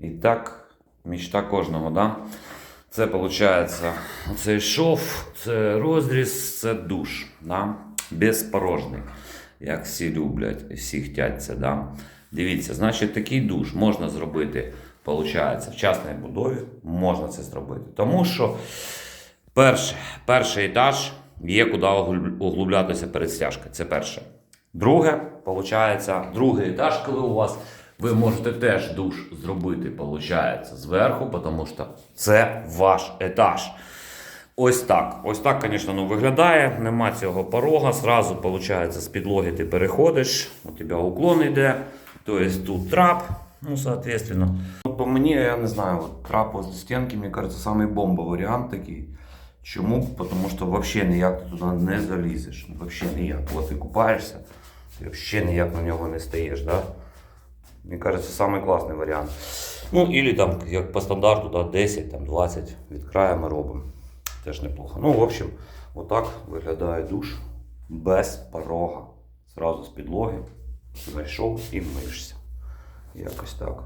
І так, мічта кожного, да? Це виходить, цей шов, це розріз, це душ, да? безпорожний, як всі люблять, всі хтять це. Да? Дивіться, значить, такий душ можна зробити, виходить, в частній будові можна це зробити. Тому що перше, перший етаж є куди углублятися перед стяжкою. Це перше. Друге, виходить, другий етаж, коли у вас ви можете теж душ зробити, виходить, зверху, тому що це ваш етаж. Ось так. Ось так, звісно, ну, виглядає. Нема цього порога. Зразу, виходить, з підлоги ти переходиш, у тебе уклон йде. Тобто тут трап, ну, соответственно. Ну, По мені, я не знаю, трап возле стінки, мені кажется, самий бомба варіант такий. Чому? Тому що взагалі ніяк ти туди не залізеш. Взагалі ніяк. От ти купаєшся, ти взагалі ніяк на нього не стаєш. Да? Мені кажется, самий класний варіант. Ну, і там, як по стандарту, да, 10, там, 20 від краю ми робимо. Теж неплохо. Ну, в общем, отак виглядає душ без порога. Зразу з підлоги зайшов і миєшся. Якось так.